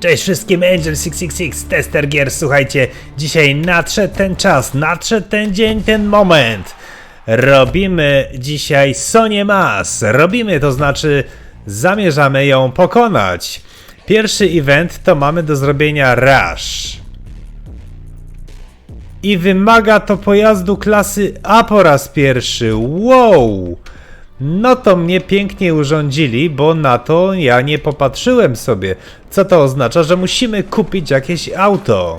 Cześć wszystkim, Angel666, tester gier, słuchajcie, dzisiaj nadszedł ten czas, nadszedł ten dzień, ten moment. Robimy dzisiaj Sonię Mas, robimy, to znaczy zamierzamy ją pokonać. Pierwszy event to mamy do zrobienia Rush. I wymaga to pojazdu klasy A po raz pierwszy, wow! No to mnie pięknie urządzili, bo na to ja nie popatrzyłem sobie. Co to oznacza, że musimy kupić jakieś auto.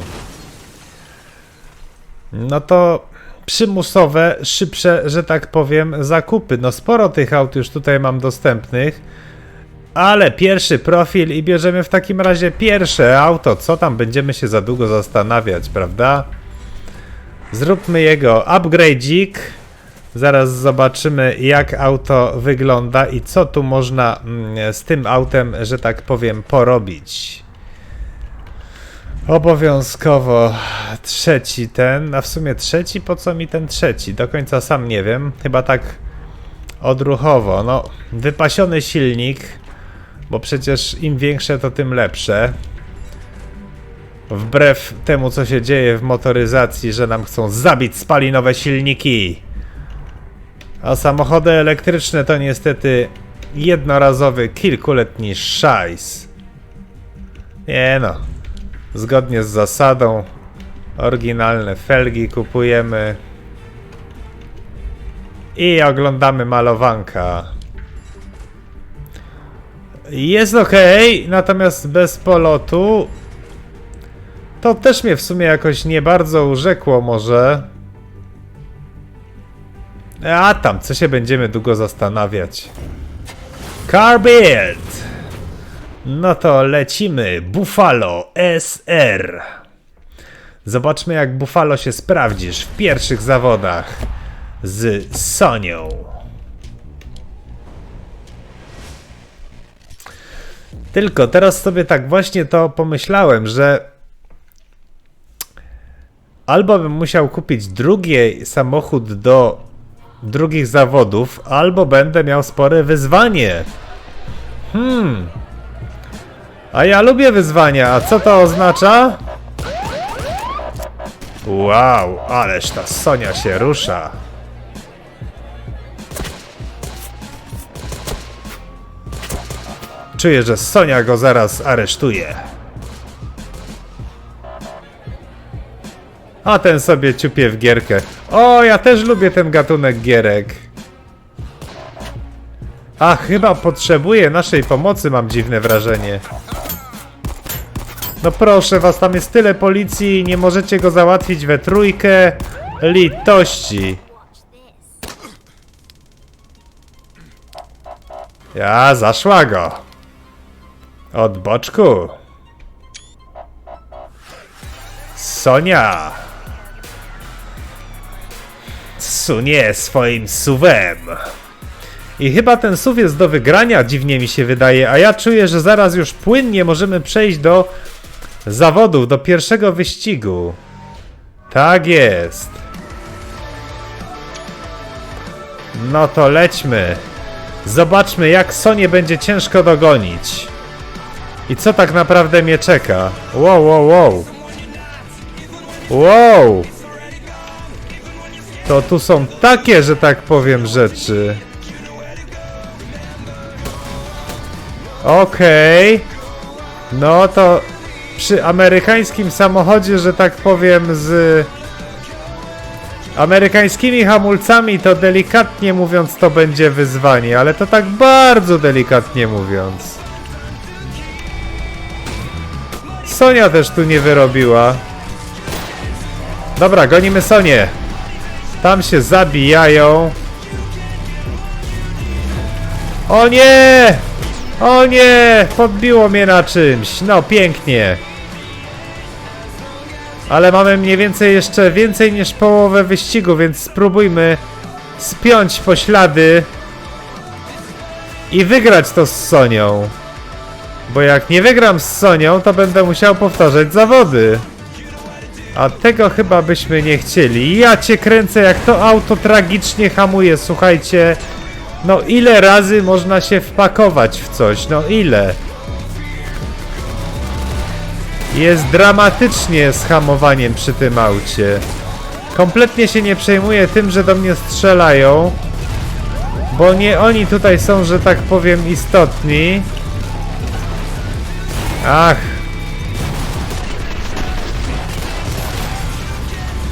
No to przymusowe, szybsze, że tak powiem, zakupy. No sporo tych aut już tutaj mam dostępnych. Ale pierwszy profil i bierzemy w takim razie pierwsze auto. Co tam będziemy się za długo zastanawiać, prawda? Zróbmy jego upgrade'ik. Zaraz zobaczymy, jak auto wygląda i co tu można mm, z tym autem, że tak powiem, porobić. Obowiązkowo trzeci ten, a w sumie trzeci, po co mi ten trzeci? Do końca sam nie wiem, chyba tak odruchowo. No, wypasiony silnik, bo przecież im większe, to tym lepsze. Wbrew temu, co się dzieje w motoryzacji, że nam chcą zabić spalinowe silniki. A samochody elektryczne to niestety jednorazowy, kilkuletni szajs. Nie no. Zgodnie z zasadą, oryginalne felgi kupujemy. I oglądamy malowanka. Jest ok, natomiast bez polotu. To też mnie w sumie jakoś nie bardzo urzekło, może. A tam, co się będziemy długo zastanawiać. Car build! No to lecimy. Buffalo SR. Zobaczmy, jak Buffalo się sprawdzisz w pierwszych zawodach z Sonią. Tylko teraz sobie tak właśnie to pomyślałem, że albo bym musiał kupić drugi samochód do drugich zawodów, albo będę miał spore wyzwanie. Hmm. A ja lubię wyzwania, a co to oznacza? Wow, ależ ta Sonia się rusza. Czuję, że Sonia go zaraz aresztuje. A ten sobie ciupie w gierkę. O, ja też lubię ten gatunek gierek. A, chyba potrzebuje naszej pomocy, mam dziwne wrażenie. No proszę was, tam jest tyle policji nie możecie go załatwić we trójkę. Litości. Ja, zaszła go. Od boczku. Sonia. Sunie swoim suwem. I chyba ten suw jest do wygrania, dziwnie mi się wydaje, a ja czuję, że zaraz już płynnie możemy przejść do zawodów, do pierwszego wyścigu. Tak jest. No to lećmy. Zobaczmy, jak Sonię będzie ciężko dogonić. I co tak naprawdę mnie czeka? Wow, wow, wow. Wow! To tu są takie, że tak powiem, rzeczy. Okej. Okay. No to przy amerykańskim samochodzie, że tak powiem, z amerykańskimi hamulcami, to delikatnie mówiąc to będzie wyzwanie, ale to tak bardzo delikatnie mówiąc. Sonia też tu nie wyrobiła. Dobra, gonimy Sonię. Tam się zabijają. O nie! O nie! Podbiło mnie na czymś. No, pięknie. Ale mamy mniej więcej jeszcze więcej niż połowę wyścigu, więc spróbujmy spiąć poślady i wygrać to z Sonią. Bo jak nie wygram z Sonią, to będę musiał powtarzać zawody. A tego chyba byśmy nie chcieli. Ja cię kręcę, jak to auto tragicznie hamuje, słuchajcie. No ile razy można się wpakować w coś? No ile? Jest dramatycznie z hamowaniem przy tym aucie. Kompletnie się nie przejmuję tym, że do mnie strzelają. Bo nie oni tutaj są, że tak powiem, istotni. Ach.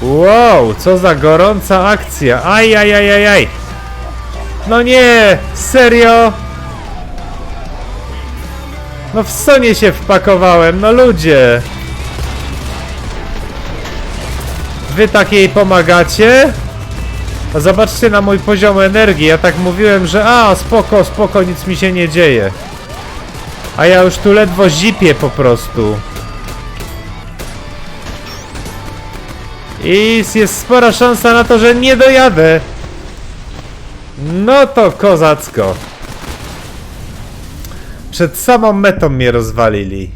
Wow, co za gorąca akcja. Aj. No nie, serio? No w Sonie się wpakowałem, no ludzie. Wy tak jej pomagacie? A zobaczcie na mój poziom energii. Ja tak mówiłem, że a spoko, spoko, nic mi się nie dzieje. A ja już tu ledwo zipię po prostu. I jest spora szansa na to, że nie dojadę. No to kozacko. Przed samą metą mnie rozwalili.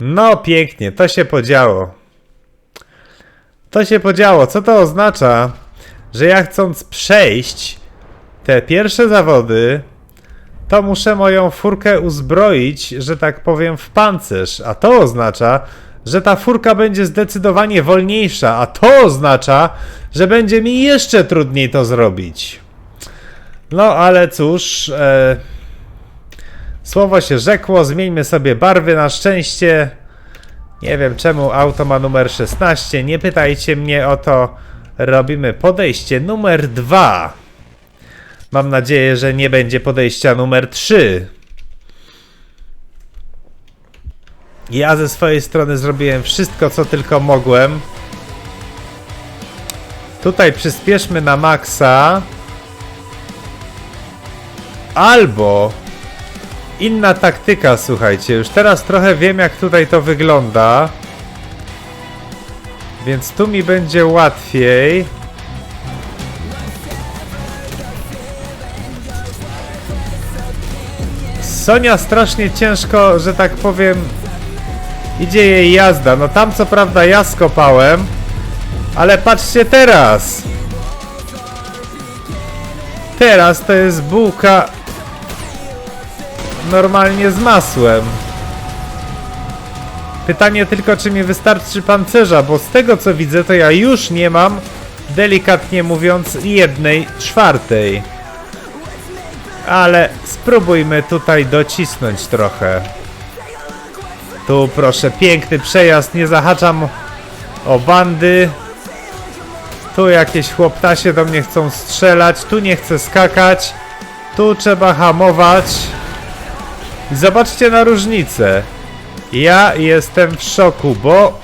No pięknie, to się podziało. To się podziało. Co to oznacza? Że ja chcąc przejść te pierwsze zawody, to muszę moją furkę uzbroić, że tak powiem, w pancerz. A to oznacza, że ta furka będzie zdecydowanie wolniejsza, a to oznacza, że będzie mi jeszcze trudniej to zrobić. No ale cóż, e, słowo się rzekło, zmieńmy sobie barwy na szczęście. Nie wiem czemu auto ma numer 16, nie pytajcie mnie o to. Robimy podejście numer 2. Mam nadzieję, że nie będzie podejścia numer 3. Ja ze swojej strony zrobiłem wszystko, co tylko mogłem. Tutaj przyspieszmy na maksa. Albo inna taktyka, słuchajcie. Już teraz trochę wiem, jak tutaj to wygląda. Więc tu mi będzie łatwiej. Sonia strasznie ciężko, że tak powiem, idzie jej jazda. No tam co prawda ja skopałem, ale patrzcie teraz. Teraz to jest bułka normalnie z masłem. Pytanie tylko, czy mi wystarczy pancerza, bo z tego co widzę, to ja już nie mam, delikatnie mówiąc, jednej czwartej. Ale spróbujmy tutaj docisnąć trochę. Tu proszę, piękny przejazd, nie zahaczam o bandy. Tu jakieś chłoptasie do mnie chcą strzelać, tu nie chcę skakać. Tu trzeba hamować. Zobaczcie na różnicę. Ja jestem w szoku, bo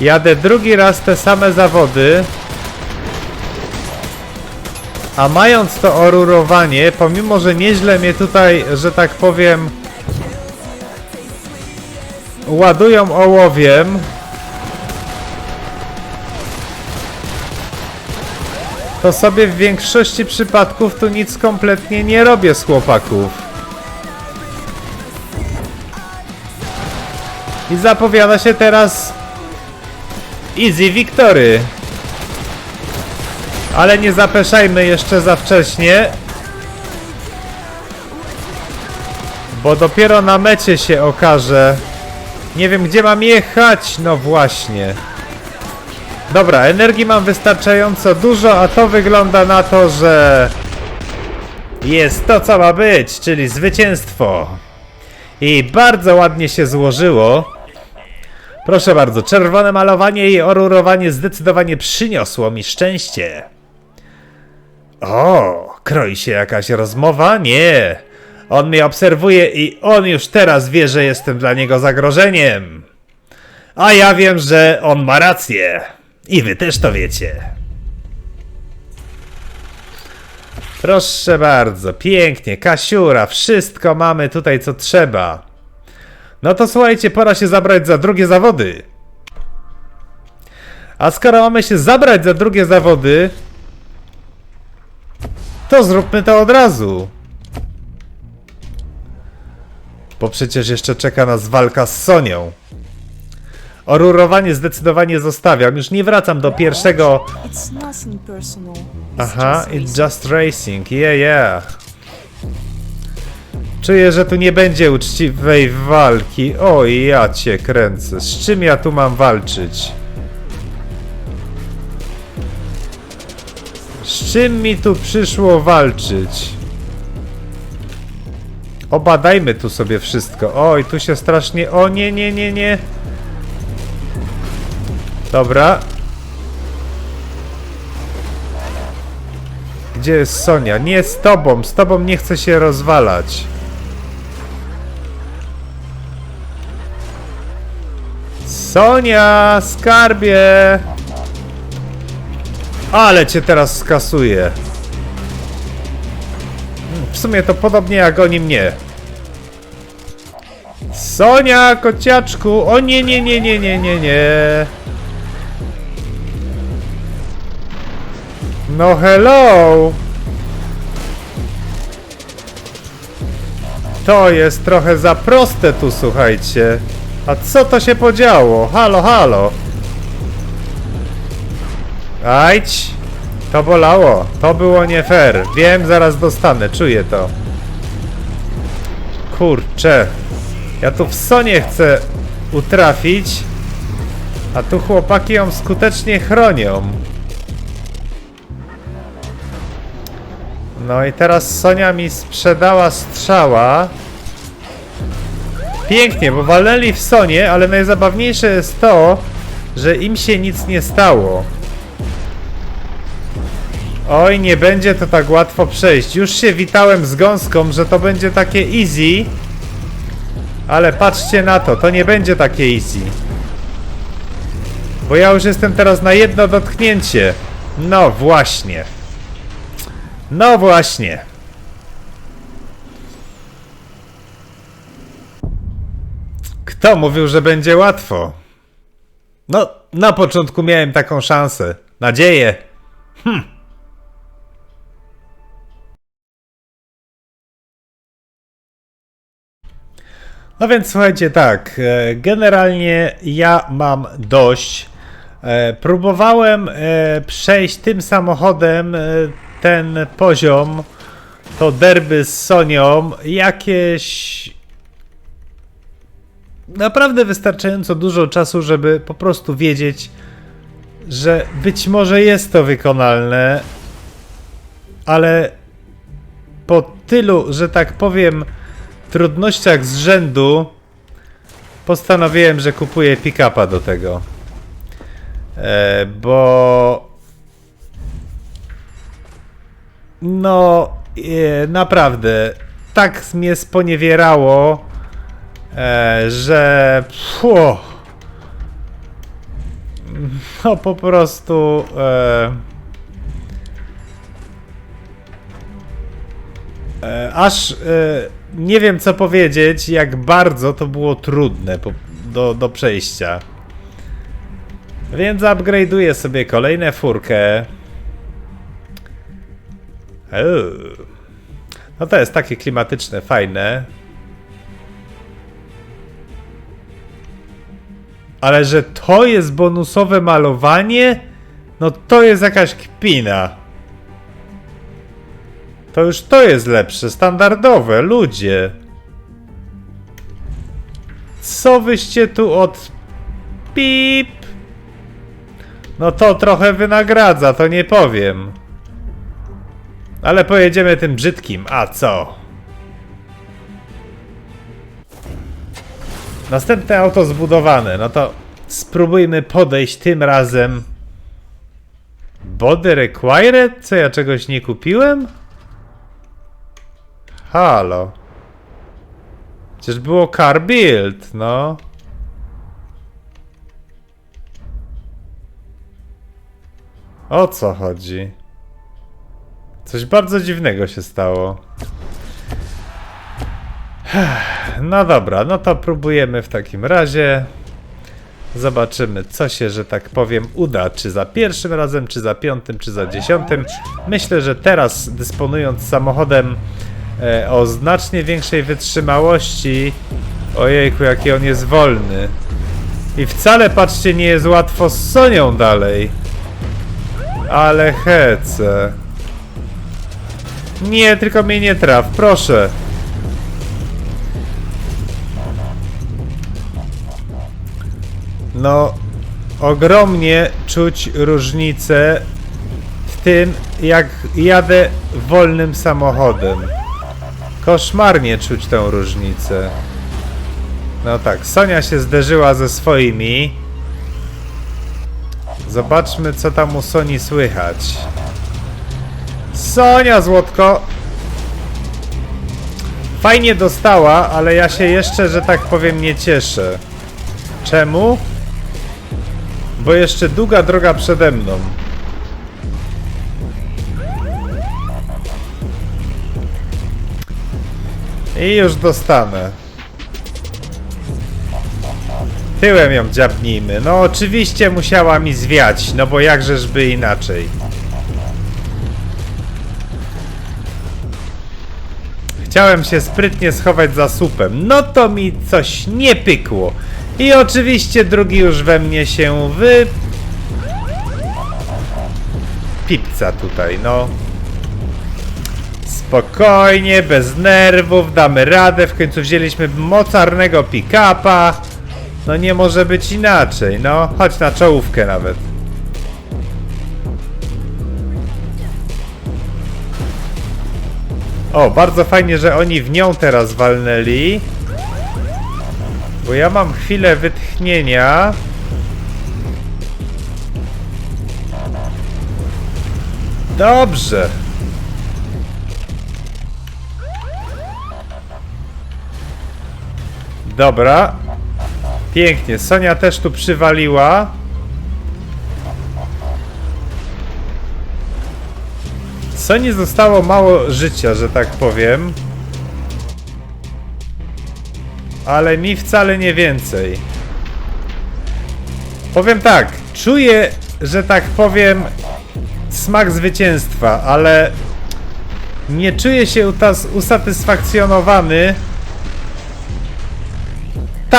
jadę drugi raz te same zawody. A mając to orurowanie, pomimo że nieźle mnie tutaj, że tak powiem, ładują ołowiem, to sobie w większości przypadków tu nic kompletnie nie robię z chłopaków. I zapowiada się teraz Easy Victory. Ale nie zapeszajmy jeszcze za wcześnie. Bo dopiero na mecie się okaże. Nie wiem gdzie mam jechać. No właśnie. Dobra, energii mam wystarczająco dużo, a to wygląda na to, że jest to co ma być, czyli zwycięstwo. I bardzo ładnie się złożyło. Proszę bardzo, czerwone malowanie i orurowanie zdecydowanie przyniosło mi szczęście. O, kroi się jakaś rozmowa? Nie. On mnie obserwuje i on już teraz wie, że jestem dla niego zagrożeniem. A ja wiem, że on ma rację. I wy też to wiecie. Proszę bardzo, pięknie, Kasiura, wszystko mamy tutaj co trzeba. No to słuchajcie, pora się zabrać za drugie zawody. A skoro mamy się zabrać za drugie zawody, to zróbmy to od razu. Bo przecież jeszcze czeka nas walka z Sonią. Orurowanie zdecydowanie zostawiam. Już nie wracam do pierwszego. Aha, it's just racing. Yeah, yeah. Czuję, że tu nie będzie uczciwej walki. Oj, ja cię kręcę. Z czym ja tu mam walczyć? Z czym mi tu przyszło walczyć? Obadajmy tu sobie wszystko. Oj, tu się strasznie... O nie, nie, nie, nie. Dobra. Gdzie jest Sonia? Nie z tobą, z tobą nie chcę się rozwalać. Sonia, skarbie! Ale cię teraz skasuje. W sumie to podobnie jak oni mnie. Sonia, kociaczku! O nie, nie, nie, nie, nie, nie, nie. No hello! To jest trochę za proste tu, słuchajcie. A co to się podziało? Halo, halo. Ajdź. To bolało. To było nie fair. Wiem, zaraz dostanę. Czuję to. Kurczę. Ja tu w Sonie chcę utrafić. A tu chłopaki ją skutecznie chronią. No i teraz Sonia mi sprzedała strzała. Pięknie, bo walnęli w Sonie, ale najzabawniejsze jest to, że im się nic nie stało. Oj, nie będzie to tak łatwo przejść. Już się witałem z gąską, że to będzie takie easy. Ale patrzcie na to, to nie będzie takie easy. Bo ja już jestem teraz na jedno dotknięcie. No właśnie. No właśnie. Kto mówił, że będzie łatwo? No, na początku miałem taką szansę. Nadzieję. Hm. No więc słuchajcie, tak. e, Generalnie ja mam dość. E, Próbowałem e, przejść tym samochodem ten poziom, to derby z Sonią, jakieś naprawdę wystarczająco dużo czasu, żeby po prostu wiedzieć, że być może jest to wykonalne, ale po tylu, że tak powiem, trudnościach z rzędu postanowiłem, że kupuję pick-upa do tego. E, bo no e, naprawdę tak mnie sponiewierało, e, że no po prostu e, e, aż e, nie wiem co powiedzieć, jak bardzo to było trudne po, do, do przejścia. Więc upgrade'uję sobie kolejne furkę. No to jest takie klimatyczne, fajne. Ale że to jest bonusowe malowanie? No to jest jakaś kpina. To już to jest lepsze, standardowe, ludzie. Co wyście tu od... Pip. No to trochę wynagradza, to nie powiem. Ale pojedziemy tym brzydkim, a co? Następne auto zbudowane, no to spróbujmy podejść tym razem. Body required? Co ja czegoś nie kupiłem? Halo. Przecież było car build, no. O co chodzi? Coś bardzo dziwnego się stało. No dobra, no to próbujemy w takim razie. Zobaczymy, co się, że tak powiem, uda. Czy za pierwszym razem, czy za piątym, czy za dziesiątym. Myślę, że teraz, dysponując samochodem e, o znacznie większej wytrzymałości. Ojejku, jaki on jest wolny. I wcale, patrzcie, nie jest łatwo z Sonią dalej. Ale hece. Nie, tylko mnie nie traf, proszę. No, ogromnie czuć różnicę w tym, jak jadę wolnym samochodem. Koszmarnie czuć tę różnicę. No tak, Sonia się zderzyła ze swoimi. Zobaczmy, co tam u Soni słychać. Sonia, złotko! Fajnie dostała, ale ja się jeszcze, że tak powiem, nie cieszę. Czemu? Bo jeszcze długa droga przede mną. I już dostanę. Tyłem ją dziabnijmy. No oczywiście musiała mi zwiać, no bo jakżeżby inaczej. Chciałem się sprytnie schować za słupem. No to mi coś nie pykło. I oczywiście drugi już we mnie się wy... Pipca tutaj, no. Spokojnie, bez nerwów, damy radę. W końcu wzięliśmy mocarnego pick-upa. No nie może być inaczej, no. Chodź na czołówkę nawet. O, bardzo fajnie, że oni w nią teraz walnęli. Bo ja mam chwilę wytchnienia. Dobrze. Dobra. Pięknie. Sonia też tu przywaliła. Soni zostało mało życia, że tak powiem. Ale mi wcale nie więcej. Powiem tak, czuję, że tak powiem, smak zwycięstwa, ale nie czuję się usatysfakcjonowany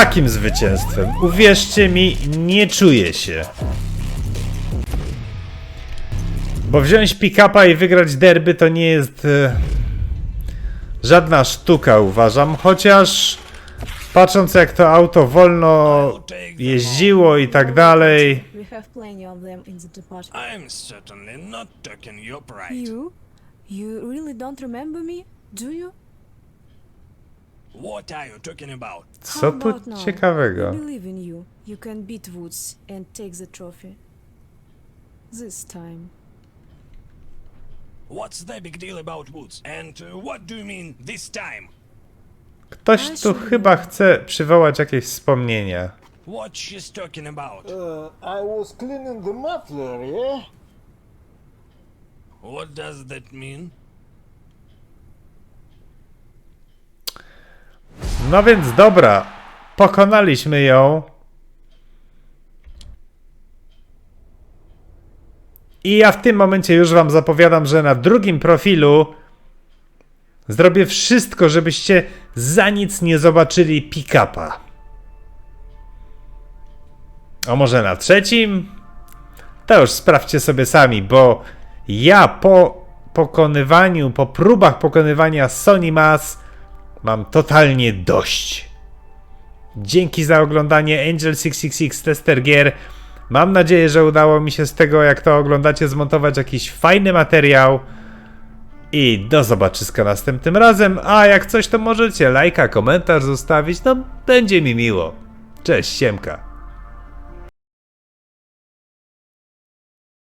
takim zwycięstwem. Uwierzcie mi, nie czuję się. Bo wziąć pick-upa i wygrać derby to nie jest e, żadna sztuka, uważam. Chociaż patrząc jak to auto wolno jeździło i tak dalej. We have plenty of them in the department. I'm certainly not taking your pride. You? You really don't remember me? Do you? What are you talking about? Co How tu about now? ciekawego? I believe in you. You can beat Woods and take the trophy. This time. What's the big deal about Woods? And uh, what do you mean this time? Ktoś tu chyba chce przywołać jakieś wspomnienia. What she's talking about? Uh, I was cleaning the muffler, yeah? What does that mean? No więc dobra, pokonaliśmy ją. I ja w tym momencie już wam zapowiadam, że na drugim profilu zrobię wszystko, żebyście za nic nie zobaczyli pick-upa. A może na trzecim? To już sprawdźcie sobie sami, bo ja po pokonywaniu, po próbach pokonywania Sony Mass Mam totalnie dość. Dzięki za oglądanie Angel 666 Tester Gier. Mam nadzieję, że udało mi się z tego, jak to oglądacie, zmontować jakiś fajny materiał. I do zobaczyska następnym razem. A jak coś, to możecie lajka, komentarz zostawić. No, będzie mi miło. Cześć, siemka.